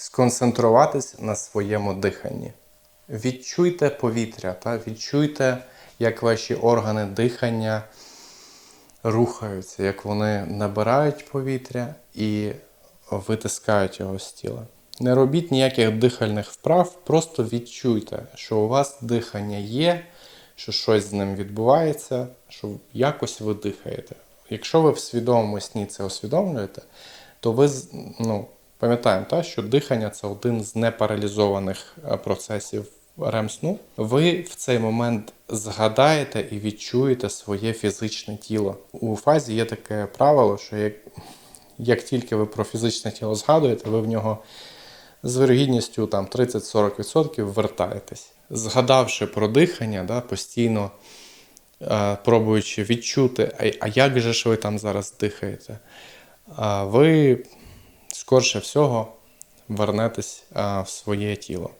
сконцентруватись на своєму диханні. Відчуйте повітря, та? відчуйте, як ваші органи дихання рухаються, як вони набирають повітря і витискають його з тіла. Не робіть ніяких дихальних вправ, просто відчуйте, що у вас дихання є, що щось з ним відбувається, що якось ви дихаєте. Якщо ви в свідомому це усвідомлюєте, то ви ну, пам'ятаємо, та, що дихання це один з непаралізованих е, процесів РЕМ-сну. Ви в цей момент згадаєте і відчуєте своє фізичне тіло. У фазі є таке правило, що як, як тільки ви про фізичне тіло згадуєте, ви в нього з вирогідністю там 30-40% вертаєтесь. Згадавши про дихання, да, постійно е, пробуючи відчути, а, а як же ж ви там зараз дихаєте, ви скорше всього вернетесь в своє тіло.